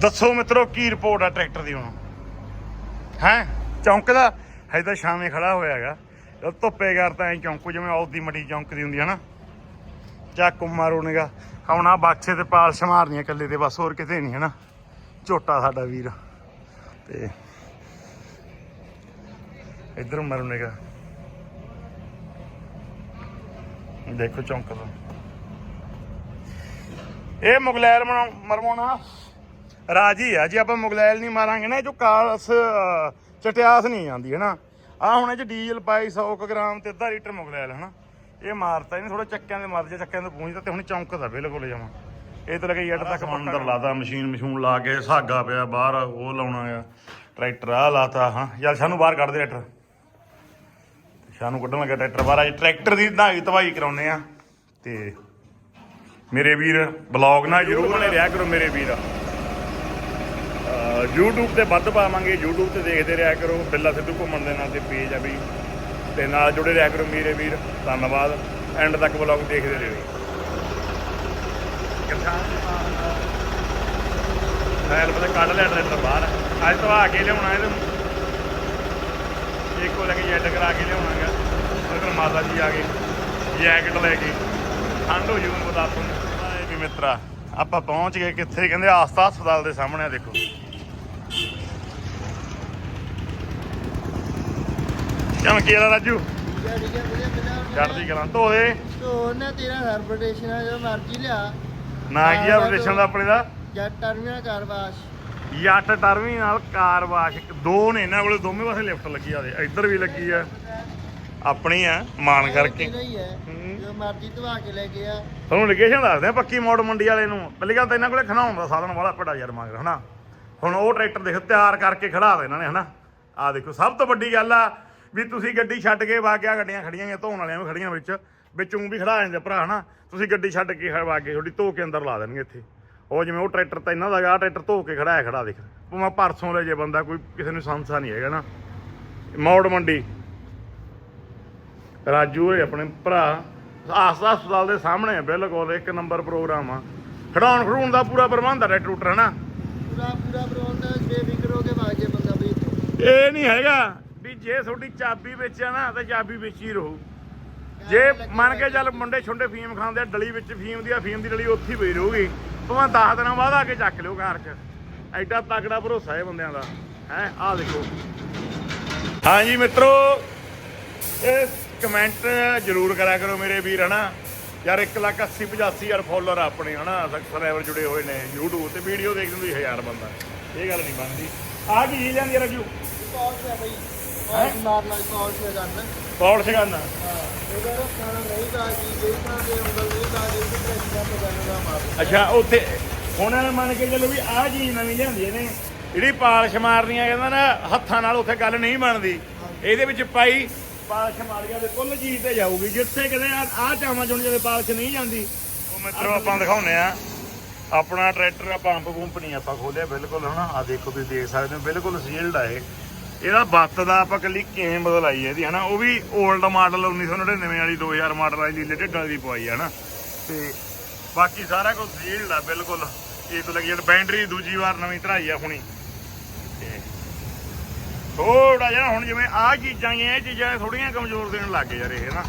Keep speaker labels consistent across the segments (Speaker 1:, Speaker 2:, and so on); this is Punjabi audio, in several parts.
Speaker 1: ਦੱਸੋ ਮਿੱਤਰੋ ਕੀ ਰਿਪੋਰਟ ਆ ਟਰੈਕਟਰ ਦੀ ਹੁਣ? ਹੈ? ਚੌਂਕ ਹਜੇ ਤਾਂ ਸ਼ਾਮੇ ਖੜਾ ਹੋਇਆ ਹੈਗਾ। ਜਦ ਧੁੱਪੇ ਕਰ ਤਾਂ ਐ ਚੌਂਕੂ ਜਿਵੇਂ ਔਦੀ ਮੱਡੀ ਚੌਂਕਦੀ ਹੁੰਦੀ ਹੈ ਨਾ। ਚੱਕ ਮਾਰੋ ਨਿਗਾ। ਹੁਣ ਆ ਬਾਛੇ ਤੇ ਪਾਲਸ਼ ਮਾਰਨੀਆਂ ਇਕੱਲੇ ਤੇ, ਬਸ ਹੋਰ ਕਿਤੇ ਨਹੀਂ ਹੈ ਨਾ ਝੋਟਾ ਸਾਡਾ ਵੀਰ। ਤੇ ਇਧਰ ਮਾਰੋ ਨਿਗਾ। ਦੇਖੋ ਚੌਂਕਦਾ ਇਹ ਮੁਗਲੈਰ ਮਰਵਾ- ਮਰਵਾਉਣਾ। ਰਾਜੀ ਆ। ਜੇ ਆਪਾਂ ਮੁਗਲੈਲ ਨਹੀਂ ਮਾਰਾਂਗੇ ਨਾ ਇਹ ਜੋ ਕਾਲਸ ਚਟਿਆਸ ਨਹੀਂ ਆਉਂਦੀ ਹੈ ਨਾ ਆ ਹੁਣ ਇਹ ਚ ਡੀਜ਼ਲ ਪਾਈ 100 ਕੁ ਗ੍ਰਾਮ ਤੇ ਅੱਧਾ ਲੀਟਰ ਮੁਗਲੈਲ ਹੈ ਨਾ ਇਹ ਮਾਰਤਾ ਇਹਨੇ ਥੋੜਾ ਚੱਕਿਆਂ ਦੇ ਮਰ ਜਾ ਚੱਕਿਆਂ ਦੇ ਪੂੰਝਦਾ ਤੇ ਹੁਣ ਚੌਂਕਦਾ ਬਿਲਕੁਲ ਜਮਾ। ਇਹ ਤਾਂ ਲੱਗੇ ਜੱਟ ਤੱਕ ਅੰਦਰ ਲਾਤਾ ਮਸ਼ੀਨ ਮਸ਼ੂਨ ਲਾ ਕੇ ਸਾਗਾ ਪਿਆ ਬਾਹਰ ਉਹ ਲਾਉਣਾ ਆ। ਟਰੈਕਟਰ ਆ ਲਾਤਾ ਹਾਂ। ਯਾਰ ਸਾਨੂੰ ਬਾਹਰ ਕੱਢ ਦੇ ਟਰੈਕਟਰ। ਸਾਨੂੰ ਕੱਢਣ ਲੱਗਾ ਟਰੈਕਟਰ ਬਾਹਰ। ਅੱਜ ਟਰੈਕਟਰ ਦੀ ਨਹਾਈ ਧਵਾਈ ਕਰਾਉਨੇ ਆ। ਤੇ ਮੇਰੇ ਵੀਰ ਬਲੌਗ ਨਾਲ ਜਰੂਰ ਬਣੇ ਰਿਹਾ ਕਰੋ ਮੇਰੇ ਵੀਰ। YouTube ਤੇ ਵੱਧ ਪਾਵਾਂਗੇ। YouTube ਤੇ ਦੇਖਦੇ ਰਿਹਾ ਕਰੋ। ਬਿੱਲਾ ਸਿੱਧੂ ਘੁੰਮਣ ਦੇ ਨਾਲ ਤੇ ਪੇਜ ਆ ਵੀ। ਤੇ ਨਾਲ ਜੁੜੇ ਰਿਹਾ ਕਰੋ ਮੇਰੇ ਵੀਰ। ਧੰਨਵਾਦ। ਐਂਡ ਤੱਕ ਬਲੌਗ ਦੇਖਦੇ ਰਹੋ। ਫਾਇਲ ਪਤਾ ਕੱਢ ਲਿਆ ਟਰੈਕਟਰ ਬਾਹਰ। ਅੱਜ ਧਵਾ ਕੇ ਲਿਆਉਣਾ ਇਹਦੇ ਇੱਕੋ ਲੱਗੇ ਜੈਟ ਕਰਾ ਕੇ ਲਿਆਉਣਾਗਾ। ਉਧਰ ਮਾਤਾ ਜੀ ਆ ਗਏ। ਜੈਕਟ ਲੈ ਕੇ। ਠੰਡ ਹੋ ਜੂ ਨੂੰ। ਬਤਾ ਤੂੰ ਵੀ ਮਿੱਤਰਾ, ਆਪਾਂ ਪਹੁੰਚ ਗਏ ਕਿੱਥੇ? ਕਹਿੰਦੇ ਆਸਤਾ ਹਸਪਤਾਲ ਦੇ ਸਾਹਮਣੇ ਆ ਦੇਖੋ। ਕਿਵੇਂ ਕੀ ਹਾਲ ਆ ਰਾਜੂ? ਚੜਦੀ ਕਰਾਂ ਧੋ ਦੇ
Speaker 2: ਤੋ ਨਾ ਤੇਰਾ ਸਰਪਟੇਸ਼ਨ ਆ ਜੋ ਮਰਜ਼ੀ ਲਿਆ।
Speaker 1: ਨਾ ਕੀ ਆ ਰੇਸ਼ਨ ਦਾ ਆਪਣੇ ਦਾ?
Speaker 2: ਜੱਟ ਟਰਮੀਨਲ ਕਾਰਵਾਸ਼
Speaker 1: ਯੱਟ ਟਰਮੀ ਨਾਲ ਕਾਰ ਵਾਸ਼। ਦੋ ਨੇ ਇਹਨਾਂ ਕੋਲੇ ਦੋਵੇਂ ਪਾਸੇ ਲਿਫਟ ਲੱਗੀ ਆ ਦੇ ਇੱਧਰ ਵੀ ਲੱਗੀ ਆ। ਆਪਣੀ ਆ ਮਾਨ ਕਰਕੇ।
Speaker 2: ਹੀ ਹੈ
Speaker 1: ਹੂੰ।
Speaker 2: ਜੋ ਮਰਜ਼ੀ ਧਵਾ ਕੇ ਲੈ ਗਿਆ
Speaker 1: ਤੁਹਾਨੂੰ ਲੋਕੇਸ਼ਨ ਦੱਸਦੇ ਆ ਪੱਕੀ ਮੋੜ ਮੰਡੀ ਵਾਲੇ ਨੂੰ। ਪਹਿਲੀ ਗੱਲ ਤਾਂ ਇਹਨਾਂ ਕੋਲੇ ਖਣਾਉਣ ਦਾ ਸਾਧਨ ਵਾਲਾ ਪੜਾ ਯਾਰ ਮੰਗ ਹਨਾ? ਹੁਣ ਉਹ ਟਰੈਕਟਰ ਦੇਖ ਤਿਆਰ ਕਰਕੇ ਖੜਾ ਦੇ ਇਹਨਾਂ ਨੇ ਹਨਾ? ਆ ਦੇਖੋ ਸਭ ਤੋਂ ਵੱਡੀ ਗੱਲ ਆ ਵੀ ਤੁਸੀਂ ਗੱਡੀ ਛੱਡ ਕੇ ਵਾਗਿਆ ਗੱਡੀਆਂ ਖੜੀਆਂ ਆ ਧੋਣ ਵਾਲਿਆਂ ਵੀ ਖੜੀਆਂ ਵਿੱਚ ਵਿੱਚੋਂ ਵੀ ਖੜਾ ਜਾਂਦੇ ਭਰਾ ਹਨਾ? ਤੁਸੀਂ ਗੱਡੀ ਛੱਡ ਕੇ ਵਾਗੇ ਤੁਹਾਡੀ ਧੋ ਕੇ ਅੰਦਰ ਲਾ ਦੇਣਗੇ ਇੱਥੇ। ਉਹ ਜਿਵੇਂ ਉਹ ਟਰੈਕਟਰ ਤਾਂ ਇਹਨਾਂ ਦਾ ਗਾ ਟਰੈਕਟਰ ਧੋ ਕੇ ਖੜਾ ਹੈ ਖੜਾ ਦੇਖ। ਭਾਵੇਂ ਪਰਸੋਂ ਲੈ ਜੇ ਬੰਦਾ ਕੋਈ ਕਿਸੇ ਨੂੰ ਸੰਸਾ ਨਹੀਂ ਹੈਗਾ ਨਾ। ਮੌੜ ਮੰਡੀ। ਰਾਜੂ ਹੋਏ ਆਪਣੇ ਭਰਾ ਆਸਤਾ ਹਸਪਤਾਲ ਦੇ ਸਾਹਮਣੇ ਆ ਬਿਲਕੁਲ ਇੱਕ ਨੰਬਰ ਪ੍ਰੋਗਰਾਮ ਆ। ਖੜਾਉਣ ਖੜੂਣ ਦਾ ਪੂਰਾ ਪ੍ਰਬੰਧ ਆ ਟਰੈਕਟਰ ਹਨਾ?
Speaker 2: ਪੂਰਾ ਪੂਰਾ ਪ੍ਰਬੰਧ ਹੋ ਕੇ ਭਾਗ ਜੇ ਬੰਦਾ ਵੀ।
Speaker 1: ਇਹ ਨਹੀਂ ਹੈਗਾ। ਵੀ ਜੇ ਤੁਹਾਡੀ ਚਾਬੀ ਵਿੱਚ ਆ ਨਾ ਤਾਂ ਚਾਬੀ ਵਿੱਚ ਹੀ ਰਹੂ। ਜੇ ਮੰਨ ਕੇ ਚੱਲ ਮੁੰਡੇ ਛੁੰਡੇ ਫੀਮ ਖਾਂਦੇ ਆ ਡਲੀ ਵਿੱਚ ਫੀਮ ਦੀ ਆ ਫੀਮ ਦੀ ਡਲੀ ਉੱਥੇ ਹੀ ਪਈ ਰਹੂਗੀ। ਭਾਵੇਂ 10 ਦਿਨਾਂ ਬਾਅਦ ਆ ਕੇ ਚੱਕ ਲਿਓ ਘਰ 'ਚ। ਐਡਾ ਤਕੜਾ ਭਰੋਸਾ ਹੈ ਬੰਦਿਆਂ ਦਾ। ਹੈ ਆਹ ਦੇਖੋ। ਹਾਂਜੀ ਮਿੱਤਰੋ ਇਹ ਕਮੈਂਟ ਜ਼ਰੂਰ ਕਰਿਆ ਕਰੋ ਮੇਰੇ ਵੀਰ ਹਨਾ? ਯਾਰ 1 ਲੱਖ 80 85 ਹਜ਼ਾਰ ਫਾਲੋਅਰ ਆਪਣੇ ਹਨਾ? ਸਬਸਕ੍ਰਾਈਬਰ ਜੁੜੇ ਹੋਏ ਨੇ YouTube ਤੇ ਵੀਡੀਓ ਦੇਖਦੇ ਹੁੰਦੀ ਹਜ਼ਾਰ ਬੰਦਾ। ਇਹ ਗੱਲ ਨਹੀਂ ਬਣਦੀ। ਆ ਕੀ ਚੀਜ਼ ਆ ਰਾਜੂ
Speaker 2: ਪੌਸ਼ ਹੈ ਬਈ ਮਾਰਨਾ ਪੌਸ਼ ਕਰਨਾ
Speaker 1: ਕੌਣ ਸਿਖਾਉਂਦਾ। ਅੱਛਾ, ਉੱਥੇ ਉਹਨਾਂ ਮੰਨ ਕੇ ਚੱਲੋ ਵੀ ਆਹ ਚੀਜ਼ ਨਵੀਂ ਲਿਆਂਦੀ ਇਹਨੇ। ਜਿਹੜੀ ਪਾਲਿਸ਼ ਮਾਰਨੀ ਆ ਕਹਿੰਦਾ ਨਾ, ਹੱਥਾਂ ਨਾਲ ਉੱਥੇ ਗੱਲ ਨਹੀਂ ਬਣਦੀ। ਇਹਦੇ ਵਿੱਚ ਪਾਈ ਪਾਲਿਸ਼ ਮਾਰੀਆ ਤੇ ਕੁੱਲ ਚੀਜ਼ ਤੇ ਜਾਊਗੀ। ਜਿੱਥੇ ਕਿਤੇ ਆਹ ਚਾਵਾਂ ਚੁਣ ਜਦੋਂ ਪਾਲਿਸ਼ ਨਹੀਂ ਜਾਂਦੀ। ਉਹ ਮਿੱਤਰੋ, ਆਪਾਂ ਦਿਖਾਉਨੇ ਆ ਆਪਣਾ ਟਰੈਕਟਰ ਆ, ਪੰਪ ਪੰਪ ਨਹੀਂ ਆਪਾਂ ਖੋਲਿਆ ਬਿਲਕੁਲ, ਹਨਾ? ਆ ਦੇਖੋ, ਤੁਸੀਂ ਦੇਖ ਸਕਦੇ ਹੋ, ਬਿਲਕੁਲ ਸੀਲਡ ਆ ਇਹ। ਇਹਦਾ ਬੱਤ ਦਾ ਆਪਾਂ ਕੱਲੀ ਕਿਵੇਂ ਬਦਲਾਈ ਹੈ ਇਹਦੀ, ਹਨਾ? ਉਹ ਵੀ 올ਡ ਮਾਡਲ 1999 ਵਾਲੀ 2000 ਮਾਡਲ ਵਾਲੀ ਲੀਲੇ ਢਿੱਡਾਂ ਦੀ ਪਵਾਈ ਹੈ ਹਨਾ? ਤੇ ਬਾਕੀ ਸਾਰਾ ਕੁਝ ਸੀਲਡ ਆ, ਬਿਲਕੁਲ। ਇਹ ਤੋਂ ਲੱਗੀ ਜਦ ਬੈਟਰੀ ਦੂਜੀ ਵਾਰ ਨਵੀਂ ਧਰਾਈ ਆ ਹੁਣੀ। ਤੇ ਥੋੜਾ ਜਿਹਾ ਹੁਣ ਜਿਵੇਂ ਆਹ ਚੀਜ਼ਾਂ ਇਹ ਚੀਜ਼ਾਂ ਥੋੜੀਆਂ ਕਮਜ਼ੋਰ ਦੇਣ ਲੱਗ ਗਏ ਯਾਰ ਇਹ ਨਾ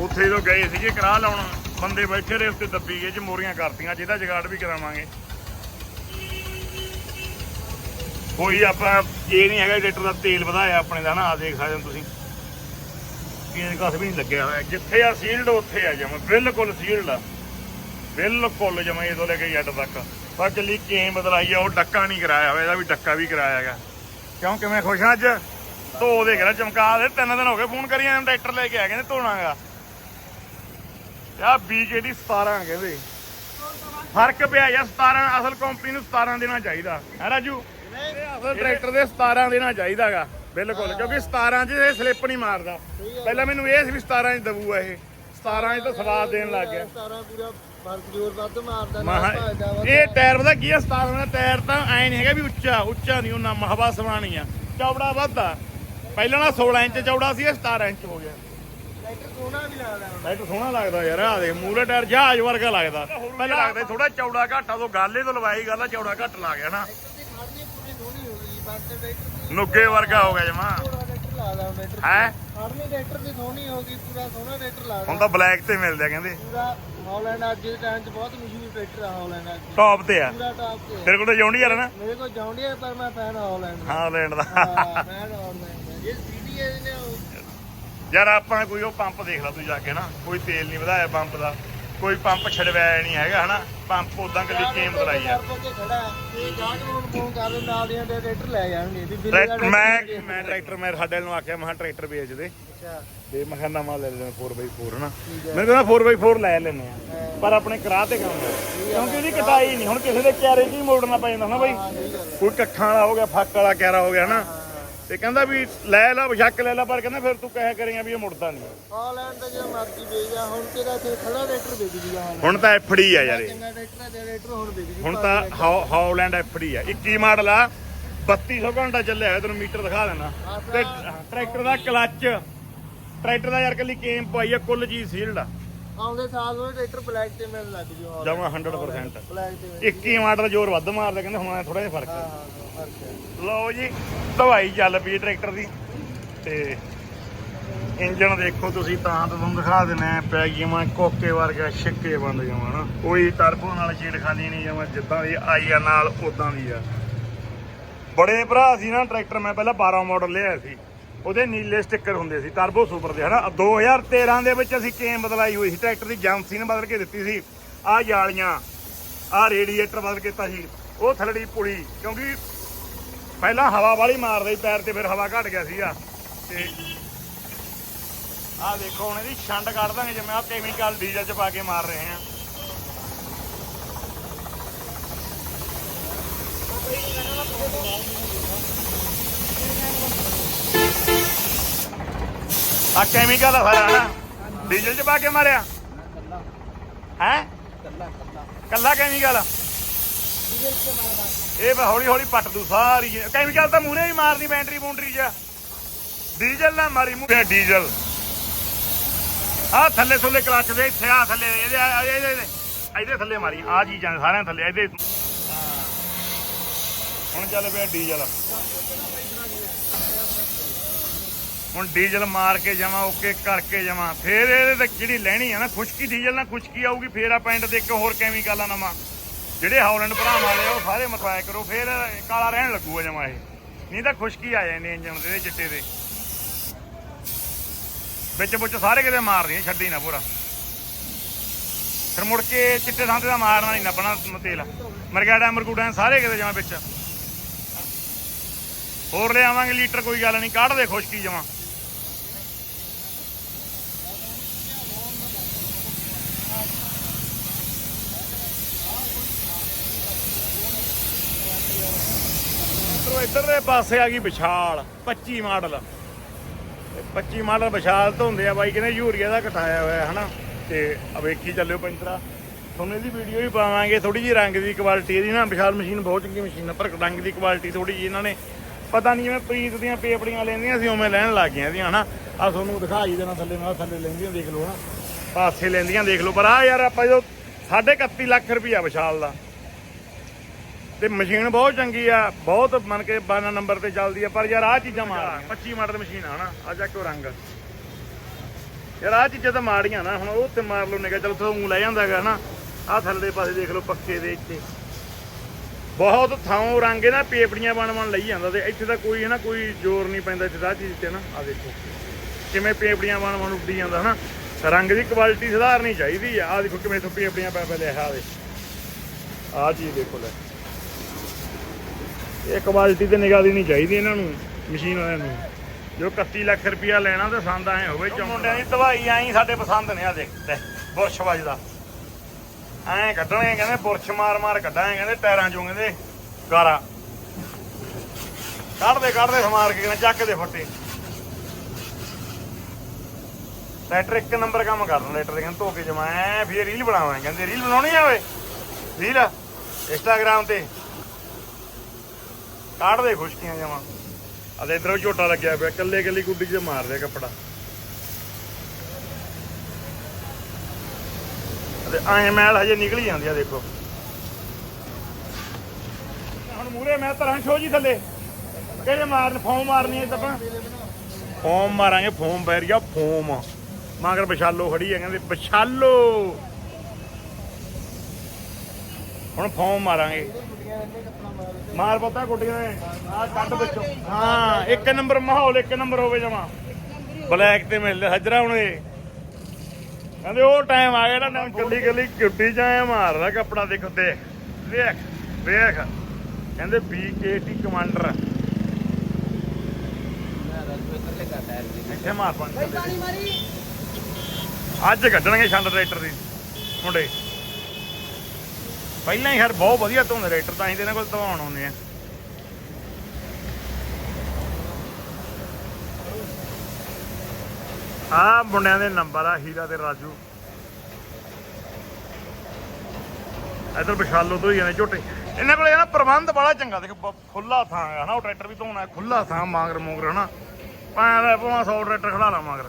Speaker 1: ਉੱਥੇ ਜਦੋਂ ਗਏ ਸੀਗੇ ਕਰਾ ਲਾਉਣ, ਬੰਦੇ ਬੈਠੇ ਰਹੇ, ਉੱਤੇ ਦੱਬੀ ਗਏ ਚ ਮੋਰੀਆਂ ਕਰਤੀਆਂ, ਜਿਹਦਾ ਜਗਾੜ ਵੀ ਕਰਾਵਾਂਗੇ। ਕੋਈ ਆਪਾਂ ਇਹ ਨਹੀਂ ਹੈਗਾ ਟਰੈਕਟਰ ਦਾ ਤੇਲ ਵਧਾਇਆ ਆਪਣੇ ਦਾ ਨਾ ਆ ਦੇਖ ਸਕਦੇ ਹੋ ਤੁਸੀਂ। ਇਹ ਕੱਖ ਵੀ ਨਹੀਂ ਲੱਗਿਆ ਹੋਇਆ। ਜਿੱਥੇ ਆ ਸੀਲਡ ਉੱਥੇ ਆ ਜਮ, ਬਿਲਕੁਲ ਸੀਲਡ ਆ। ਬਿਲਕੁਲ ਜਮਾ ਇਹ ਤੋਂ ਲੈ ਕੇ ਜੱਟ ਤੱਕ। ਪਰ ਚੱਲੀ ਕੇਂ ਬਦਲਾਈ ਆ, ਉਹ ਡੱਕਾ ਨਹੀਂ ਕਰਾਇਆ ਹੋਇਆ, ਇਹਦਾ ਵੀ ਡੱਕਾ ਵੀ ਕਰਾਇਆ ਹੈਗਾ। ਕਿਉਂ, ਕਿਵੇਂ ਖੁਸ਼ ਆ ਅੱਜ? ਧੋ ਦੇ ਕੇ ਚਮਕਾ ਦੇ। ਤਿੰਨ ਦਿਨ ਹੋ ਗਏ ਫੋਨ ਕਰੀ ਜਾਂਦੇ, ਟਰੈਕਟਰ ਲੈ ਕੇ ਆ ਕਹਿੰਦੇ ਧੋਣਾਗਾ। ਆ ਬੀਕੇਡੀ 17 ਕਹਿੰਦੇ। ਫ਼ਰਕ ਪਿਆ ਯਾਰ 17 ਅਸਲ ਕੰਪਨੀ ਨੂੰ 17 ਦੇਣਾ ਚਾਹੀਦਾ। ਹੈ ਰਾਜੂ? ਅਸਲ ਟਰੈਕਟਰ ਦੇ 17 ਦੇਣਾ ਚਾਹੀਦਾਗਾ ਬਿਲਕੁਲ ਕਿਉਂਕਿ 17 'ਚ ਇਹ ਸਲਿੱਪ ਨਹੀਂ ਮਾਰਦਾ। ਪਹਿਲਾਂ ਮੈਨੂੰ ਇਹ ਸੀ ਵੀ 17 'ਚ ਦਬੂਆ ਇਹ। 17 'ਚ ਤਾਂ ਸਵਾਦ ਦੇਣ ਲੱਗ ਗਿਆ।
Speaker 2: ਸਾਰਾ ਪੂਰਾ ਵਰਕ ਜੋਰ ਵੱਧ ਮਾਰਦਾ ਨਾ
Speaker 1: ਇਹ ਟਾਇਰ ਪਤਾ ਕੀ ਆ 17 ਦਾ ਟਾਇਰ ਤਾਂ ਐ ਨਹੀਂ ਹੈਗਾ ਵੀ ਉੱਚਾ ਉੱਚਾ ਨਹੀਂ ਉਹਨਾਂ ਮਹਵਾ ਸਵਾਣੀ ਆ। ਚੌੜਾ ਵੱਧਾ ਪਹਿਲਾਂ ਨਾ 16 ਇੰਚ ਚੌੜਾ ਸੀ ਇਹ 17 ਇੰਚ ਹੋ ਗਿਆ।
Speaker 2: ਟਰੈਕਟਰ ਸੋਹਣਾ ਵੀ ਲੱਗਦਾ
Speaker 1: ਟਰੈਕਟਰ ਸੋਹਣਾ ਲੱਗਦਾ ਯਾਰ ਆ ਦੇਖ ਮੂਲੇ ਟਾਇਰ ਜਹਾਜ਼ ਵਰਗਾ ਲੱਗਦਾ। ਪਹਿਲਾਂ ਲੱਗਦਾ ਥੋੜਾ ਚੌੜਾ ਘਾਟਾ ਤੋਂ ਗੱਲ ਤੋਂ ਲਵਾਈ ਗੱਲ ਆ ਚੌੜਾ ਘੱਟ ਲਾ ਗਿਆ ਨਾ
Speaker 2: ਟਰੈਕਟਰ ਦੀ ਖੜਨੀ ਪੂਰੀ ਸੋਹਣੀ ਹੋ ਗਈ ਬਸ ਟਰੈਕਟਰ ਦੀ
Speaker 1: ਨੁੱਗੇ ਵਰਗਾ ਹੋ ਗਿਆ ਜਮਾ। ਹੈ?
Speaker 2: ਖੜਨੀ ਟਰੈਕਟਰ ਦੀ ਸੋਹਣੀ ਹੋ ਗਈ ਪੂਰਾ ਸੋਹਣਾ ਟਰੈਕਟਰ ਲੱਗਦਾ
Speaker 1: ਹੁਣ ਤਾਂ ਬਲੈਕ ਤੇ ਮਿਲਦੇ ਕਹਿੰਦੇ।
Speaker 2: ਪੂਰਾ ਹਾਲੈਂਡ ਅੱਜ ਦੇ ਟਾਈਮ 'ਚ ਬਹੁਤ ਮਸ਼ਹੂਰ ਟਰੈਕਟਰ ਆ ਹਾਲੈਂਡ ਅੱਜ।
Speaker 1: ਟੌਪ ਤੇ ਆ।
Speaker 2: ਪੂਰਾ ਟਾਪ ਤੇ ਆ।
Speaker 1: ਤੇਰੇ ਕੋਲ ਤਾਂ ਜੌਂਡੀ ਯਾਰ ਨਾ?
Speaker 2: ਮੇਰੇ ਕੋਲ ਜਾਉਂਦੀ ਪਰ ਮੈਂ ਫੈਨ ਹਾਲੈਂਡ ਦਾ।
Speaker 1: ਹਾਂ ਲੈਂਡ ਦਾ।
Speaker 2: ਹਾਂ ਮੈਂ ਹਾਲੈਂਡ ਦਾ। ਜੇ ਸੀਡੀ ਹੈ ਨੇ ਉਹ
Speaker 1: ਯਾਰ ਆਪਾਂ ਕੋਈ ਉਹ ਪੰਪ ਦੇਖ ਲਾ ਤੂੰ ਜਾ ਕੇ ਨਾ ਕੋਈ ਤੇਲ ਨਹੀਂ ਵਧਾਇਆ ਪੰਪ ਦਾ। ਕੋਈ ਪੰਪ ਛਡਵਾਇਆ ਨਹੀਂ ਹੈਗਾ ਹਨਾ? ਪੰਪ ਉਦਾਂ ਕੱਲੀ ਕੇਮ ਬਲਾਈ ਆ।
Speaker 2: ਕਰਕੇ ਖੜਾ ਹੈ। ਤੇ ਗਾਹਕ ਨੂੰ ਫੋਨ ਕਰ ਦੇ ਨਾਲ ਦੀਆਂ ਦੇ ਟਰੈਕਟਰ ਲੈ ਜਾਣਗੇ ਵੀ ਬਿੱਲੀ ਦਾ
Speaker 1: ਟਰੈਕਟਰ ਮੈਂ ਮੈਂ ਟਰੈਕਟਰ ਮੈਂ ਸਾਡੇ ਨੂੰ ਆਖਿਆ ਮੈਂ ਕਿਹਾ ਟਰੈਕਟਰ ਵੇਚ ਦੇ।
Speaker 2: ਅੱਛਾ।
Speaker 1: ਤੇ ਮੈਂ ਕਿਹਾ ਨਵਾਂ ਲੈ ਲੈਣਾ 4x4 ਹਨਾ। ਮੈਂ ਕਹਿੰਦਾ 4x4 ਲੈ ਲੈਨੇ ਆ। ਪਰ ਆਪਣੇ ਕਰਾ ਤੇ ਕੰਮ। ਕਿਉਂਕਿ ਇਹਦੀ ਕਟਾਈ ਨਹੀਂ ਹੁਣ ਕਿਸੇ ਦੇ ਕਿਆਰੇ 'ਚ ਹੀ ਮੋੜਨਾ ਪੈ ਜਾਂਦਾ ਹਨਾ ਬਾਈ। ਕੋਈ ਕੱਖਾਂ ਵਾਲਾ ਹੋ ਗਿਆ ਫੱਕ ਵਾਲਾ ਕਿਆਰਾ ਹੋ ਗਿਆ ਹਨਾ? ਤੇ ਕਹਿੰਦਾ ਵੀ ਲੈ ਲਾ ਬਸ਼ੱਕ ਲੈ ਲਾ ਪਰ ਕਹਿੰਦਾ ਫਿਰ ਤੂੰ ਕਹਿ ਕਰੇਗਾ ਵੀ ਇਹ ਮੁੜਦਾ ਨਹੀਂ।
Speaker 2: ਹਾਲੈਂਡ ਦਾ ਜੋ ਮਰਜ਼ੀ ਵੇਚ ਆ ਹੁਣ ਤੇਰਾ ਇੱਥੇ ਖੜਾ ਟਰੈਕਟਰ ਵੇਚ ਜੂਗਾ
Speaker 1: ਹੁਣ। ਤਾਂ ਐਫੜੀ ਆ ਯਾਰ ਇਹ।
Speaker 2: ਚੰਗਾ ਟਰੈਕਟਰ ਤੇ ਟਰੈਕਟਰ ਹੁਣ ਵੇਚ ਜੂ
Speaker 1: ਹੁਣ ਤਾਂ ਆ। 21 ਮਾਡਲ ਆ 3200 ਘੰਟਾ ਚੱਲਿਆ ਹੋਇਆ ਤੈਨੂੰ ਮੀਟਰ ਦਿਖਾ ਦੇਣਾ। ਤੇ ਟਰੈਕਟਰ ਦਾ ਕਲੱਚ ਟਰੈਕਟਰ ਦਾ ਯਾਰ ਕੱਲੀ ਕੇਮ ਪਾਈ ਆ ਕੁੱਲ ਜੀ ਸੀਲਡ ਆ।
Speaker 2: ਆਉਂਦੇ ਸਾਲ ਨੂੰ ਟਰੈਕਟਰ ਬਲੈਕ ਤੇ ਮਿਲਣ ਲੱਗ ਜੂ ਹਾਲੈਂਡ
Speaker 1: ਜਮਾ 100%
Speaker 2: ਬਲੈਕ ਤੇ ਮਿਲ-
Speaker 1: 21 ਮਾਡਲ ਜ਼ੋਰ ਵੱਧ ਮਾਰਦਾ ਕਹਿੰਦੇ ਹੁਣ ਥੋੜਾ ਜਿਹਾ ਫ਼ਰਕ
Speaker 2: ਹਾਂ।
Speaker 1: ਆ।
Speaker 2: ਹਾਂ ਫ਼ਰਕ ਹੈ।
Speaker 1: ਲਓ ਜੀ ਦਵਾਈ ਚੱਲ ਪਈ ਟਰੈਕਟਰ ਦੀ। ਤੇ ਇੰਜਨ ਦੇਖੋ ਤੁਸੀਂ ਤਾਂ ਤੁਹਾਨੂੰ ਦਿਖਾ ਦਿੰਨੇ ਪੈ ਗਈਆਂ ਕੋਕੇ ਵਰਗਾ ਛਿੱਕੇ ਬੰਦ ਜਾਵਾਂ ਨਾ। ਕੋਈ ਟਰਬੋ ਨਾਲ ਛੇੜਖਾਨੀ ਨਹੀਂ ਜਾਵਾਂ ਜਿੱਦਾਂ ਦੀ ਆਈ ਆ ਨਾਲ ਉਦਾਂ ਦੀ ਆ। ਬੜੇ ਭਰਾ ਸੀ ਨਾ ਟਰੈਕਟਰ ਮੈਂ ਪਹਿਲਾਂ 12 ਮਾਡਲ ਲਿਆ ਸੀ। ਉਹਦੇ ਨੀਲੇ ਸਟicker ਹੁੰਦੇ ਸੀ ਟਰਬੋ ਸੁਪਰ ਦੇ, ਹਨਾ? 2013 ਦੇ ਵਿੱਚ ਅਸੀਂ ਕੇਮ ਬਦਲਾਈ ਹੋਈ ਸੀ, ਟਰੈਕਟਰ ਦੀ ਜੰਸੀ ਨੇ ਬਦਲ ਕੇ ਦਿੱਤੀ ਸੀ। ਆਹ ਜਾਲੀਆਂ, ਆਹ ਰੇਡੀਏਟਰ ਬਦਲ ਕੇ ਦਿੱਤਾ ਸੀ। ਉਹ ਥਲੜੀ ਪੁਲੀ, ਕਿਉਂਕਿ ਪਹਿਲਾਂ ਹਵਾ ਵਾਲੀ ਮਾਰਦਾ ਸੀ ਪੈਰ ਤੇ, ਫਿਰ ਹਵਾ ਘਟ ਗਿਆ ਸੀਗਾ। ਤੇ ਆਹ ਦੇਖੋ, ਹੁਣ ਇਹਦੀ ਛੰਡ ਕੱਢ ਦਾਂਗੇ, ਜਿਵੇਂ ਆਹ ਕੈਮੀਕਲ ਡੀਜ਼ਲ ਚ ਪਾ ਕੇ ਮਾਰ ਰਹੇ ਆ ਆ ਕੈਮੀਕਲ ਆ ਸਾਰਾ ਨਾ? ਡੀਜ਼ਲ ਚ ਪਾ ਕੇ ਮਾਰਿਆ। ਹੈ? ਕੱਲਾ ਕੈਮੀਕਲ ਇਹ ਬਸ ਹੌਲੀ ਹੌਲੀ ਪੱਟ ਦੂ ਸਾਰੀ ਕੈਮੀਕਲ ਤਾਂ ਮੂਰੇ ਹੀ ਮਾਰਦੀ ਬੈਟਰੀ ਬੂੰਡਰੀ ਚ। ਡੀਜ਼ਲ ਨਾ ਮਾਰੀ ਮੂਰੇ ਡੀਜ਼ਲ। ਆ ਥੱਲੇ ਥੱਲੇ ਕਲੱਚ ਦੇ, ਇੱਥੇ ਆ ਥੱਲੇ, ਇਹਦੇ ਇਹਦੇ, ਇਹਦੇ- ਥੱਲੇ ਮਾਰੀ। ਆ ਚੀਜ਼ਾਂ ਸਾਰਿਆਂ ਥੱਲੇ, ਇਹਦੇ। ਹੁਣ ਚੱਲ ਪਿਆ ਡੀਜ਼ਲ। ਹੁਣ ਡੀਜ਼ਲ ਮਾਰ ਕੇ ਜਾਵਾਂ, ਓਕੇ ਕਰਕੇ ਜਾਵਾਂ। ਫੇਰ ਇਹਦੇ ਤੇ ਜਿਹੜੀ ਲੈਣੀ ਆ ਨਾ, ਖੁਸ਼ਕੀ ਡੀਜ਼ਲ ਨਾਲ ਖੁਸ਼ਕੀ ਆਊਗੀ, ਫੇਰ ਆ ਪੈਂਟ ਤੇ ਇੱਕ ਹੋਰ ਕੈਮੀਕਲ ਆ ਨਵਾਂ। ਜਿਹੜੇ ਹੌਲੈਂਡ ਭਰਾਵਾਂ ਵਾਲੇ ਉਹ ਸਾਰੇ ਮਤਵਾਇਆ ਕਰੋ, ਫੇਰ ਕਾਲਾ ਰਹਿਣ ਲੱਗੂਗਾ ਜਮਾ ਇਹ। ਨਹੀਂ ਤਾਂ ਖੁਸ਼ਕੀ ਆ ਜਾਂਦੀ ਇੰਜਣ ਦੇ ਚਿੱਟੇ ਦੇ। ਵਿੱਚ ਵਿੱਚ ਸਾਰੇ ਕਿਤੇ ਮਾਰਦੀ ਛੱਡੀ ਨਾ ਪੂਰਾ। ਫਿਰ ਮੁੜ ਕੇ ਚਿੱਟੇ ਥਾਂ ਤੇ ਤਾਂ ਮਾਰਨਾ ਨਹੀਂ ਨੱਪਣਾ ਤੇਲ। ਮਰਗਾੜਾ, ਮਰਗੂੜਾ, ਸਾਰੇ ਕਿਤੇ ਜਮਾ ਵਿੱਚ। ਹੋਰ ਲਿਆਵਾਂਗੇ ਲੀਟਰ, ਕੋਈ ਗੱਲ ਨਹੀਂ, ਕੱਢ ਦੇ ਖੁਸ਼ਕੀ ਜਮਾ। ਇਧਰੋਂ ਇਧਰਲੇ ਪਾਸੇ ਆ ਗਈ ਵਿਸ਼ਾਲ 25 ਮਾਡਲ। 25 ਮਾਡਲ ਵਿਸ਼ਾਲ ਤੋਂ ਹੁੰਦੇ ਆ ਬਾਈ, ਕਹਿੰਦੇ ਯੂਰੀਆ ਦਾ ਘਟਾਇਆ ਹੋਇਆ ਹਨਾ? ਤੇ ਆ ਵੇਖੀ ਚੱਲਿਓ ਪੈਂਤਰਾ। ਤੁਹਾਨੂੰ ਇਹਦੀ ਵੀਡੀਓ ਵੀ ਪਾਵਾਂਗੇ ਥੋੜੀ ਜਿਹੀ ਰੰਗ ਦੀ ਕੁਆਲਿਟੀ ਇਹਦੀ ਨਾ, ਵਿਸ਼ਾਲ ਮਸ਼ੀਨ ਬਹੁਤ ਚੰਗੀ ਮਸ਼ੀਨ ਆ, ਪਰ ਰੰਗ ਦੀ ਕੁਆਲਿਟੀ ਥੋੜੀ ਜਿਹੀ ਇਹਨਾਂ ਨੇ, ਪਤਾ ਨਹੀਂ ਜਿਵੇਂ ਪ੍ਰੀਤ ਦੀਆਂ ਪੇਪੜੀਆਂ ਲੈਂਦੀਆਂ ਸੀ, ਉਵੇਂ ਲੈਣ ਲੱਗ ਗਈਆਂ ਇਹਦੀਆਂ ਹਨਾ? ਆ ਤੁਹਾਨੂੰ ਦਿਖਾਈ ਦੇਣਾ ਥੱਲੇ, ਮੈਂ ਥੱਲੇ ਲੈਂਦੀਆਂ, ਦੇਖ ਲਓ, ਹਨਾ? ਪਾਸੇ ਲੈਂਦੀਆਂ, ਦੇਖ ਲਓ, ਪਰ ਆ ਯਾਰ ਆਪਾਂ ਜਦੋਂ 31 ਲੱਖ ਰੁਪਈਆ ਵਿਸ਼ਾਲ ਦਾ। ਤੇ ਮਸ਼ੀਨ ਬਹੁਤ ਚੰਗੀ ਆ ਬਹੁਤ ਮੰਨ ਕੇ 12 ਨੰਬਰ ਤੇ ਚੱਲਦੀ ਆ ਪਰ ਯਾਰ ਆਹ ਚੀਜ਼ਾਂ ਮਾਰ 25 ਮਾਡਲ ਮਸ਼ੀਨ ਆ ਹਨਾ ਆ ਜਾ ਕੇ ਰੰਗ। ਯਾਰ ਆਹ ਚੀਜ਼ਾਂ ਤਾਂ ਮਾੜੀਆਂ ਨਾ ਹੁਣ ਉਹ ਤੇ ਮਾਰ ਲਓ ਨਿਕਾ ਚਲ ਊਂ ਲੈ ਜਾਂਦਾਗਾ ਹਨਾ। ਆਹ ਥੱਲੇ ਪਾਸੇ ਦੇਖ ਲਓ ਪੱਕੇ ਦੇ ਇੱਥੇ। ਬਹੁਤ ਥਾਂ ਰੰਗ ਇਹਨਾਂ ਪੇਪੜੀਆਂ ਬਣ ਬਣ ਲਈ ਜਾਂਦਾ ਤੇ ਇੱਥੇ ਤਾਂ ਕੋਈ ਹੈ ਨਾ ਕੋਈ ਜ਼ੋਰ ਨਹੀਂ ਪੈਂਦਾ ਇੱਥੇ ਆਹ ਚੀਜ਼ ਤੇ ਨਾ ਆ ਦੇਖੋ। ਕਿਵੇਂ ਪੇਪੜੀਆਂ ਬਣ ਬਣ ਉੱਡੀ ਜਾਂਦਾ ਹਨਾ। ਰੰਗ ਦੀ ਕੁਆਲਿਟੀ ਸੁਧਾਰਨੀ ਚਾਹੀਦੀ ਆ। ਆ ਦੇਖੋ ਕਿਵੇਂ ਇੱਥੋਂ ਪੇਪੜੀਆਂ ਪੈ ਪੈ ਲਿਆ ਦੇ ਆਹ ਚੀਜ਼ ਦੇਖੋ ਲੈ। ਇਹ ਕੁਆਲਿਟੀ ਤੇ ਨਿਗਾਹ ਦੇਣੀ ਚਾਹੀਦੀ ਇਹਨਾਂ ਨੂੰ ਮਸ਼ੀਨ ਵਾਲਿਆਂ ਨੂੰ। ਜੋ 31 ਲੱਖ ਰੁਪਇਆ ਲੈਣਾ ਤੇ ਸੰਦ ਐ ਹੋਵੇ ਚੌਂ ਮੁੰਡਿਆਂ ਦੀ ਦਵਾਈ ਆਈ ਸਾਡੇ ਪਸੰਦ ਨੇ ਆ ਦੇਖ ਲੈ ਬੁਰਸ਼ ਵੱਜਦਾ। ਐਂ ਕੱਢਣੇ ਕਹਿੰਦੇ ਬੁਰਸ਼ ਮਾਰ ਮਾਰ ਕੱਢਾਂ ਕਹਿੰਦੇ ਟਾਇਰਾਂ ਚੋਂ ਕਹਿੰਦੇ ਗਾਰਾ। ਕੱਢਦੇ ਕੱਢਦੇ ਸਮਾਰ ਕੇ ਕਹਿੰਦੇ ਚੱਕ ਦੇ ਫੱਟੇ। ਟਰੈਕਟਰ ਇੱਕ ਨੰਬਰ ਕੰਮ ਕਰਦਾ ਟਰੈਕਟਰ ਦੇ ਕਹਿੰਦੇ ਧੋ ਕੇ ਜਮਾ ਐ ਫਿਰ ਰੀਲ ਬਣਾਵਾਂ ਕਹਿੰਦੇ ਰੀਲ ਬਣਾਉਣੀ ਆ ਓਏ। ਰੀਲ ਇੰਸਟਾਗ੍ਰਾਮ ਤੇ। ਕਾੜਦੇ ਖੁਸ਼ਕੀਆਂ ਜਾਵਾਂ ਆ ਇਧਰ ਝੋਟਾ ਲੱਗਿਆ ਪਿਆ ਕੱਲੇ ਕੱਲੀ ਗੁੱਡੀ 'ਚ ਮਾਰਦੇ ਕੱਪੜਾ। ਤੇ ਐਂ ਮੈਲ ਹਜੇ ਨਿਕਲ ਜਾਂਦੀ ਆ ਦੇਖੋ। ਹੁਣ ਮੂਰੇ ਮੈਂ ਤਰਾਂ ਛੋ ਜੀ ਥੱਲੇ। ਕਿਹੜੇ ਮਾਰਨ ਫੋਮ ਮਾਰਨੀ ਐ ਤਪਾਂ ਫੋਮ ਮਾਰਾਂਗੇ ਫੋਮ ਬੈਰੀਆ ਫੋਮ। ਮਾਗਰ ਬਛਾਲੋ ਖੜੀ ਐ ਕਹਿੰਦੇ ਬਛਾਲੋ ਹੁਣ ਫੋਮ ਮਾਰਾਂਗੇ। ਮਾਰ ਪਤਾ ਗੁੱਡੀਆਂ ਨੇ। ਆ ਕੱਢ ਵਿੱਚੋਂ ਹਾਂ ਇੱਕ ਨੰਬਰ ਮਾਹੌਲ ਇੱਕ ਨੰਬਰ ਹੋਵੇ ਜਮਾ। ਬਲੈਕ ਤੇ ਮਿਲਦੇ ਹਜਰਾ ਹੁਣ ਇਹ। ਕਹਿੰਦੇ ਉਹ ਟਾਈਮ ਆ ਗਿਆ ਨਾ ਨਾ ਕੱਲੀ ਕੱਲੀ ਗੁੱਡੀ ਜਾਏ ਮਾਰਦਾ ਕੱਪੜਾ ਦੇਖੋ ਦੇਖ। ਵੇਖ ਵੇਖ। ਕਹਿੰਦੇ ਬੀਕੇਟੀ ਕਮਾਂਡਰ ਇੱਥੇ ਮਾਰ ਪਾਣੀ ਅੱਜ ਕੱਢਣਗੇ ਛੰਡ ਟਰੈਕਟਰ ਦੀ। ਮੁੰਡੇ। ਪਹਿਲਾਂ ਹੀ ਯਾਰ ਬਹੁਤ ਵਧੀਆ ਧੋਂਦੇ ਟਰੈਕਟਰ ਤਾਂ ਅਸੀਂ ਤੇ ਇਹਨਾਂ ਕੋਲ ਧਵਾਉਣ ਆਉਂਦੇ ਆ। ਆ ਮੁੰਡਿਆਂ ਦੇ ਨੰਬਰ ਆ ਹੀਰਾ ਤੇ ਰਾਜੂ। ਇਧਰ ਵਿਸ਼ਾਲੋ ਤੋਂ ਹੀ ਜਾਂਦੇ ਝੋਟੇ। ਇਹਨਾਂ ਕੋਲੇ ਨਾ ਪ੍ਰਬੰਧ ਬੜਾ ਚੰਗਾ ਦੇਖ ਖੁੱਲਾ ਥਾਂ ਹੈ ਹਨਾ ਉਹ ਟਰੈਕਟਰ ਵੀ ਧੋਣਾ ਹੈ, ਖੁੱਲਾ ਥਾਂ ਮਾਂਗਰ ਮੂੰਗਰ ਹਨਾ। ਭਾਵੇਂ ਦਾ ਭਾਵੇਂ 100 ਟਰੈਕਟਰ ਖੜਾ ਲਾ ਮਗਰ।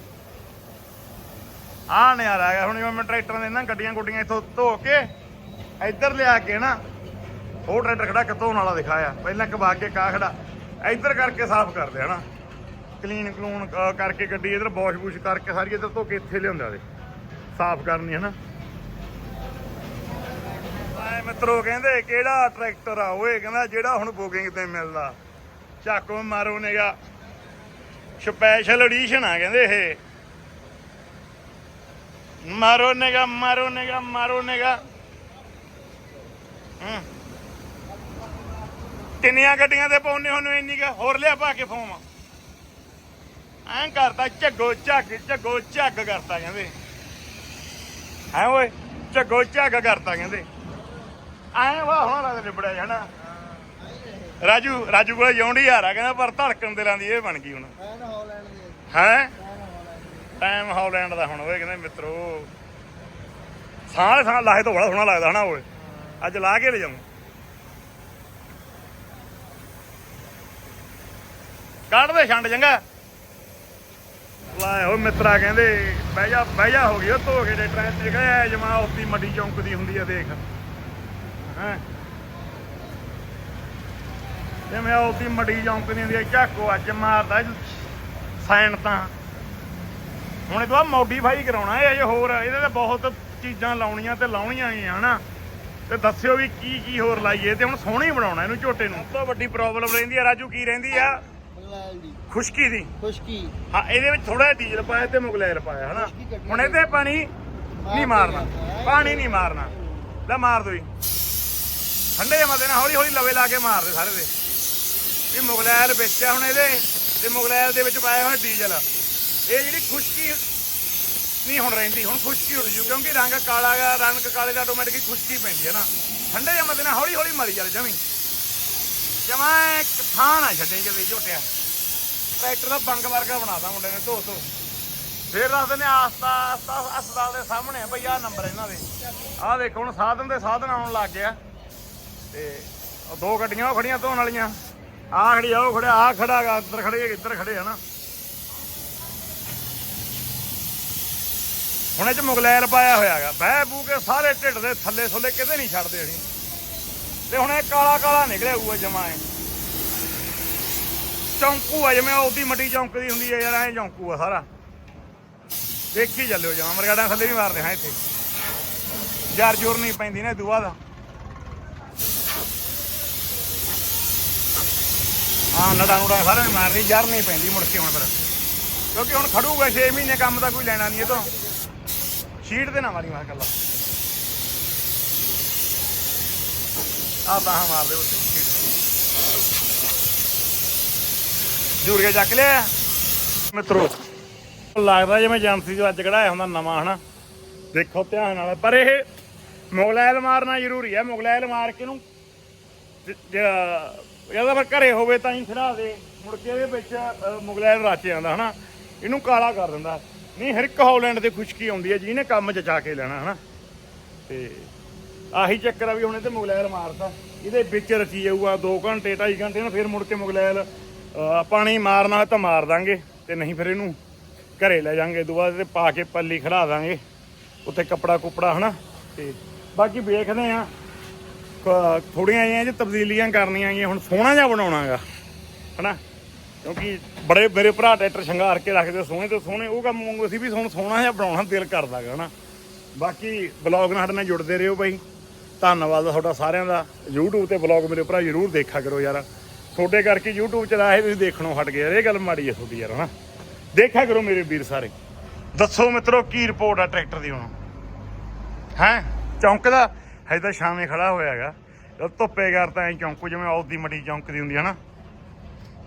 Speaker 1: ਆ ਨਿਆਰਾ ਆ ਗਿਆ ਹੁਣ ਜਿਵੇਂ ਮੈਂ ਟਰੈਕਟਰਾਂ ਦੇ ਨਾ ਗੱਡੀਆਂ ਗੁੱਡੀਆਂ ਇੱਥੋਂ ਧੋ ਕੇ ਇੱਧਰ ਲਿਆ ਕੇ ਨਾ, ਉਹ ਟਰੈਕਟਰ ਖੜਾ ਕਿ ਵਾਲਾ ਦਿਖਾਇਆ। ਪਹਿਲਾਂ ਕਬਾ ਕੇ ਕਾ ਖੜਾ। ਇੱਧਰ ਕਰਕੇ ਸਾਫ਼ ਕਰਦੇ ਹਨਾ ਕਲੀਨ ਕਲੂਨ ਕਰਕੇ ਗੱਡੀ ਇੱਧਰ ਵਾਸ਼ ਬੂਸ਼ ਕਰਕੇ ਸਾਰੀ ਇੱਧਰ ਧੋ ਕੇ ਇੱਥੇ ਲਿਆਉਂਦਾ ਦੇ ਸਾਫ਼ ਕਰਨੀ ਹਨਾ ਆਏ ਮਿੱਤਰੋ, ਕਹਿੰਦੇ ਕਿਹੜਾ ਟਰੈਕਟਰ ਆ? ਓਏ, ਕਹਿੰਦਾ ਜਿਹੜਾ ਹੁਣ ਬੁਕਿੰਗ ਤੇ ਮਿਲਦਾ। ਚੱਕੋ ਮਾਰੋ ਨੇਗਾ। ਸਪੈਸ਼ਲ ਐਡੀਸ਼ਨ ਆ, ਕਹਿੰਦੇ ਇਹ। ਮਾਰੋ ਨੇਗਾ ਮਾਰੋ ਨੇਗਾ ਮਾਰੋ ਨੇਗਾ। ਕਿੰਨੀਆਂ ਗੱਡੀਆਂ ਤੇ ਪਾਉਨੇ ਹੁਣ ਇੰਨੀ ਕਾ ਹੋਰ ਲਿਆ ਪਾ ਕੇ ਫੋਮ। ਐਂ ਕਰਤਾ ਝੱਗੋ ਝੱਗ ਝੱਗੋ ਝੱਗ ਕਰਤਾ ਕਹਿੰਦੇ। ਹੈ ਓਏ ਝੱਗੋ ਝੱਗ ਕਰਤਾ ਕਹਿੰਦੇ। ਐਂ ਵਾਹ ਹੁਣ ਲੱਗਦਾ ਨਿਬੜਿਆ ਜਾਣਾ ਰਾਜੂ ਰਾਜੂ ਕੋਲ ਜੌਂਡੀ ਆ ਕਹਿੰਦਾ ਪਰ ਧੜਕਣ ਦੇ ਲਾਂਦੀ ਇਹ ਬਣ ਗਈ ਹੁਣ।
Speaker 2: ਦੇ
Speaker 1: ਹੈ? ਟਾਈਮ ਹਾਲੈਂਡ ਦਾ ਹੁਣ ਓਏ ਕਹਿੰਦੇ ਮਿੱਤਰੋ। ਸਾਹ ਸਾਹ ਲਾਹੇ ਤੋਂ ਬੜਾ ਸੋਹਣਾ ਲੱਗਦਾ ਹਨਾ ਓਏ। ਅੱਜ ਲਾ ਕੇ ਲੈ ਜਾऊं ਕੱਢ ਦੇ ਛੰਡ ਚੰਗਾ। ਲਾਏ ਓ ਮਿੱਤਰਾ ਕਹਿੰਦੇ, ਬਹਿ ਜਾ ਬਹਿ ਜਾ ਹੋ ਗਈ ਉਹ ਧੋ ਕੇ ਟਰੈਕਟਰ ਤੇ। ਗਏ ਜਮਾ ਉੱਤੀ ਮੱਡੀ ਚੌਂਕਦੀ ਹੁੰਦੀ ਆ, ਦੇਖ। ਹੈ। ਜਿਵੇਂ ਉਸਦੀ ਮੱਡੀ ਚੌਂਕਦੀ ਹੁੰਦੀ ਆ, ਝਾਕੋ ਅੱਜ ਮਾਰਦਾ ਸਾਇਣ ਤਾਂ। ਹੁਣ ਇਹ ਤੋਂ ਮੋਡੀਫਾਈ ਕਰਾਉਣਾ, ਇਹ ਅਜੇ ਹੋਰ ਇਹਦੇ ਤੇ ਬਹੁਤ ਚੀਜ਼ਾਂ ਲਾਉਣੀਆਂ ਤੇ ਲਾਉਣੀਆਂ ਹੀ ਆ, ਹਨਾ। ਤੇ ਦੱਸਿਓ ਵੀ ਕੀ ਕੀ ਹੋਰ ਲਾਈਏ ਤੇ ਹੁਣ ਸੋਹਣੀ ਬਣਾਉਣਾ ਇਹਨੂੰ ਝੋਟੇ ਨੂੰ। ਸਭ ਤੋਂ ਵੱਡੀ ਪ੍ਰੋਬਲਮ ਰਹਿੰਦੀ ਆ ਰਾਜੂ ਕੀ ਰਹਿੰਦੀ ਆ?
Speaker 2: ਦੀ।
Speaker 1: ਖੁਸ਼ਕੀ ਦੀ।
Speaker 2: ਖੁਸ਼ਕੀ।
Speaker 1: ਹਾਂ ਇਹਦੇ ਵਿੱਚ ਥੋੜਾ ਜਿਹਾ ਡੀਜ਼ਲ ਪਾਇਆ ਤੇ ਮੁਗਲੈਲ ਪਾਇਆ ਹਨਾ? ਹੁਣ ਇਹਦੇ ਪਾਣੀ ਨਹੀਂ ਮਾਰਨਾ। ਪਾਣੀ ਨਹੀਂ ਮਾਰਨਾ। ਲੈ ਮਾਰ ਦੋ ਜੀ ਠੰਡੇ ਜਮਾ ਦੇਣਾ ਹੌਲੀ ਹੌਲੀ ਲਵੇ ਲਾ ਕੇ ਮਾਰ ਦੇ ਸਾਰੇ ਦੇ। ਇਹ ਮੁਗਲੈਲ ਵਿੱਚ ਆ ਹੁਣ ਇਹਦੇ ਤੇ ਮੁਗਲੈਲ ਦੇ ਵਿੱਚ ਪਾਇਆ ਹੋਇਆ ਡੀਜ਼ਲ। ਇਹ ਜਿਹੜੀ ਖੁਸ਼ਕੀ ਨਹੀਂ ਹੁਣ ਰਹਿੰਦੀ, ਹੁਣ ਖੁਸ਼ਕੀ ਉੱਡ ਜੂ, ਕਿਉਂਕਿ ਰੰਗ ਕਾਲਾ ਗਾ ਰੰਗ ਕਾਲੇ ਦਾ ਆਟੋਮੈਟਿਕ ਖੁਸ਼ਕੀ ਪੈਂਦੀ ਹੈ ਨਾ। ਠੰਡੇ ਜਮਾ ਦੇਣਾ ਹੌਲੀ ਹੌਲੀ ਮਰੀ ਜਾਵੇ ਜਮੀ। ਜਮਾ ਥਾਂ ਨਾ ਛੱਡੇ ਜਦੇ ਝੋਟਿਆ। ਟਰੈਕਟਰ ਦਾ ਬੰਗ ਵਰਗਾ ਬਣਾਦਾ ਮੁੰਡੇ ਨੇ, ਧੋ ਧੋ। ਫੇਰ ਦੱਸਦੇ ਨੇ ਆਸਤਾ ਆਸਤਾ, ਹਸਪਤਾਲ ਦੇ ਸਾਹਮਣੇ ਆ ਭਈ ਆਹ ਨੰਬਰ ਇਹਨਾਂ ਦੇ। ਆਹ ਦੇਖੋ, ਹੁਣ ਸਾਧਨ ਦੇ ਸਾਧਨ ਆਉਣ ਲੱਗ ਗਿਆ। ਤੇ ਦੋ ਗੱਡੀਆਂ ਉਹ ਖੜੀਆਂ ਧੋਣ ਵਾਲੀਆਂ। ਆਹ ਖੜੀ ਆ, ਉਹ ਖੜਿਆ, ਆਹ ਖੜਾ ਗਾ ਇੱਧਰ ਖੜੇ ਇੱਧਰ ਖੜੇ ਆ ਹੁਣ ਇਹ ਚ ਮੁਗਲੈਲ ਪਾਇਆ ਹੋਇਆਗਾ। ਬਹਿ ਬੂ ਕੇ ਸਾਰੇ ਢਿੱਡ ਦੇ ਥੱਲੇ ਥੱਲੇ ਕਿਤੇ ਨਹੀਂ ਛੱਡਦੇ ਅਸੀਂ। ਤੇ ਹੁਣ ਇਹ ਕਾਲਾ ਕਾਲਾ ਨਿਕਲਿਆ ਹੋਊਗਾ ਜਮਾ ਇਹ। ਚੌਂਕੂ ਆ ਜਿਵੇਂ ਉਹਦੀ ਮੱਡੀ ਚੌਂਕਦੀ ਹੁੰਦੀ ਹੈ ਯਾਰ, ਐਂ ਚੌਂਕੂ ਆ ਸਾਰਾ। ਦੇਖੀ ਚੱਲਿਓ ਜਮਾ, ਮਰਗਾੜਾਂ ਥੱਲੇ ਵੀ ਮਾਰਦੇ ਹਾਂ ਇੱਥੇ। ਯਾਰ ਜੋਰ ਨਹੀਂ ਪੈਂਦੀ ਨਾ ਦੁਆ ਦਾ। ਹਾਂ, ਨੜਾ ਨੂੜਾ ਸਾਰਿਆਂ ਨੇ ਮਾਰਦੀ ਯਾਰ ਨਹੀਂ ਪੈਂਦੀ ਮੁੜ ਕੇ ਹੁਣ ਫਿਰ। ਕਿਉਂਕਿ ਹੁਣ ਖੜੂਗਾ 6 ਮਹੀਨੇ ਕੰਮ ਦਾ ਕੋਈ ਲੈਣਾ ਨਹੀਂ ਇਹ ਤੋਂ। ਸ਼ੀਟ ਤੇ ਨਾ ਮਾਰੀ ਮਾਰ ਕੱਲਾ ਆ ਬਾਹਾਂ ਮਾਰ ਦੇ ਉੱਤੇ ਸ਼ੀਟ ਜੂਰ ਕੇ ਚੱਕ ਲਿਆ। ਮਿੱਤਰੋ, ਲੱਗਦਾ ਜਿਵੇਂ ਏਜੰਸੀ ਜੋ ਅੱਜ ਕਢਾਇਆ ਹੁੰਦਾ ਨਵਾਂ, ਹਨਾ? ਦੇਖੋ ਧਿਆਨ ਨਾਲ। ਪਰ ਇਹ ਮੁਗਲੈਲ ਮਾਰਨਾ ਜ਼ਰੂਰੀ ਹੈ। ਮੁਗਲੈਲ ਮਾਰ ਕੇ ਨੂੰ ਇਹਦਾ ਪਰ ਘਰੇ ਹੋਵੇ ਤਾਂ ਹੀ ਖੜਾ ਦੇ। ਮੁੜ ਕੇ ਇਹਦੇ ਵਿੱਚ ਮੁਗਲੈਲ ਰਚ ਜਾਂਦਾ ਹਨਾ? ਇਹਨੂੰ ਕਾਲਾ ਕਰ ਦਿੰਦਾ। ਨਹੀਂ, ਹਰ ਇੱਕ ਹੌਲੈਂਡ ਤੇ ਖੁਸ਼ਕੀ ਆਉਂਦੀ ਹੈ ਜਿਹਨੇ ਕੰਮ ਜਚਾ ਕੇ ਲੈਣਾ, ਹਨਾ? ਤੇ ਆਹੀ ਚੱਕਰ ਆ ਵੀ ਹੁਣ ਇਹ ਤੇ ਮੁਗਲੈਲ ਮਾਰਤਾ। ਇਹਦੇ ਵਿੱਚ ਰਚੀ ਜਾਊਗਾ 2 ਘੰਟੇ 2.5 ਘੰਟੇ ਨਾ ਫਿਰ ਮੁੜ ਕੇ ਮੁਗਲੈਲ ਪਾਣੀ ਮਾਰਨਾ ਹੋਇਆ ਤਾਂ ਮਾਰ ਦਾਂਗੇ ਤੇ ਨਹੀਂ ਫਿਰ ਇਹਨੂੰ ਘਰੇ ਲੈ ਜਾਾਂਗੇ। ਦੁਬਾਰਾ ਤੇ ਪਾ ਕੇ ਪੱਲੀ ਖੜਾ ਦਾਂਗੇ, ਉੱਥੇ ਕੱਪੜਾ ਕੁਪੜਾ, ਹਨਾ? ਤੇ ਬਾਕੀ ਵੇਖਦੇ ਆ ਥੋੜੀਆਂ ਜਿਹੀਆਂ ਜੇ ਤਬਦੀਲੀਆਂ ਕਰਨੀਆਂ ਆਈਆਂ ਹੁਣ ਸੋਹਣਾ ਜਿਹਾ ਬਣਾਉਣਾਗਾ, ਹਨਾ? ਕਿਉਂਕਿ ਬੜੇ ਮੇਰੇ ਭਰਾ ਟਰੈਕਟਰ ਸ਼ਿੰਗਾਰ ਕੇ ਰੱਖਦੇ ਸੋਹਣੇ ਤੇ ਸੋਹਣੇ, ਉਹ ਕੰਮ ਵਾਂਗੂ ਅਸੀਂ ਵੀ ਹੁਣ ਸੋਹਣਾ ਜਿਹਾ ਬਣਾਉਣਾ, ਦਿਲ ਕਰਦਾ ਹੈ ਨਾ ਬਾਕੀ ਬਲੌਗ ਨਾਲ ਸਾਡੇ ਨਾਲ ਜੁੜਦੇ ਰਹੋ ਬਾਈ। ਧੰਨਵਾਦ ਤੁਹਾਡਾ ਸਾਰਿਆਂ ਦਾ। YouTube ਤੇ ਬਲੌਗ ਮੇਰੇ ਭਰਾ ਜਰੂਰ ਦੇਖਿਆ ਕਰੋ ਯਾਰ। ਤੁਹਾਡੇ ਕਰਕੇ YouTube ਚਲਾਏ ਤੁਸੀਂ ਦੇਖਣੋਂ ਹਟ ਗਏ। ਯਾਰ, ਇਹ ਗੱਲ ਮਾੜੀ ਹੈ ਤੁਹਾਡੀ ਯਾਰ, ਹਨਾ। ਦੇਖਿਆ ਕਰੋ ਮੇਰੇ ਵੀਰ ਸਾਰੇ। ਦੱਸੋ ਮਿੱਤਰੋ, ਕੀ ਰਿਪੋਰਟ ਆ ਟਰੈਕਟਰ ਦੀ ਹੁਣ? ਹੈ? ਚੌਂਕ ਦਾ ਹਜੇ ਤਾਂ ਸ਼ਾਮੇ ਖੜਾ ਹੋਇਆ ਹੈਗਾ। ਧੁੱਪੇ ਕਰ ਤਾਂ ਐ ਚੌਂਕੂ ਜਿਵੇਂ ਔਦੀ ਮੱਡੀ ਚੌਂਕਦੀ ਹੁੰਦੀ ਹੈ ਨਾ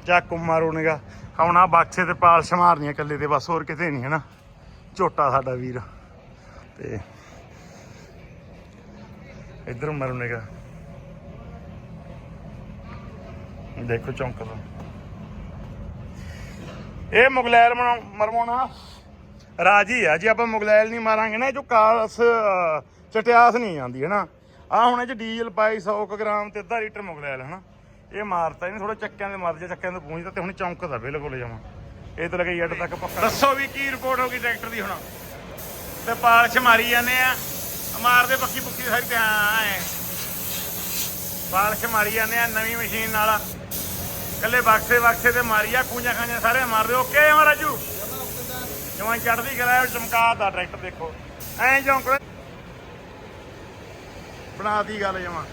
Speaker 1: ਚੱਕ ਮਾਰੋ ਨਿਗਾ। ਹੁਣ ਆ ਬਾਕਸੇ ਤੇ ਪਾਲਸ਼ ਮਾਰਨੀਆਂ ਇਕੱਲੇ ਤੇ, ਬਸ ਹੋਰ ਕਿਤੇ ਨਹੀਂ ਹੈ ਨਾ ਝੋਟਾ ਸਾਡਾ ਵੀਰ। ਤੇ ਇਧਰ ਮਾਰੋ ਨਿਗਾ। ਦੇਖੋ ਚੌਂਕਦਾ ਇਹ ਮੁਗਲੈਲ ਮਰਵਾ- ਮਰਵਾਉਣਾ ਰਾਜੀ ਆ। ਜੇ ਆਪਾਂ ਮੁਗਲੈਲ ਨਹੀਂ ਮਾਰਾਂਗੇ ਨਾ, ਇਹ ਜੋ ਕਾਲਸ ਚਟਿਆਸ ਨਹੀਂ ਆਉਂਦੀ ਹੈ ਨਾ ਆ ਹੁਣ ਇਹ ਚ ਡੀਜ਼ਲ ਪਾਈ 100 ਕੁ ਗ੍ਰਾਮ ਤੇ ਅੱਧਾ ਲੀਟਰ ਮੁਗਲੈਲ ਹੈ ਨਾ ਇਹ ਮਾਰਤਾ, ਇਹਨੇ ਥੋੜਾ ਚੱਕਿਆਂ ਦੇ ਮਰ ਜਾ ਚੱਕਿਆਂ ਦੇ ਪੂੰਝਦਾ ਤੇ ਹੁਣ ਚੌਂਕਦਾ ਬਿਲਕੁਲ ਜਮਾ। ਇਹ ਤਾਂ ਲੱਗੇ ਅੱਡ ਤੱਕ ਪੱਕਾ। ਦੱਸੋ ਵੀ ਕੀ ਰਿਪੋਰਟ ਹੋ ਗਈ ਟਰੈਕਟਰ ਦੀ ਹੁਣ? ਤੇ ਪਾਲਸ਼ ਮਾਰੀ ਜਾਂਦੇ ਆ, ਮਾਰਦੇ ਪੱਕੀ ਪੁੱਕੀ ਸਾਰੀ ਤੇ ਹਾਂ ਐ। ਪਾਲਸ਼ ਮਾਰੀ ਜਾਂਦੇ ਆ, ਨਵੀਂ ਮਸ਼ੀਨ ਨਾਲ। ਕੱਲੇ ਬਕਸੇ ਬਕਸੇ ਤੇ ਮਾਰੀ ਆ ਕੂੰਜਾਂ ਖਾਂਜਾਂ ਸਾਰੇ ਮਾਰਦੇ ਓਕੇ ਆ ਰਾਜੂ ਜਮਾਂ ਚੜਦੀ ਕਰਾ ਚਮਕਾਤਾ ਟਰੈਕਟਰ ਦੇਖੋ। ਐਂ ਚੌਂਕ ਬਣਾਤੀ ਗੱਲ ਜਮਾ।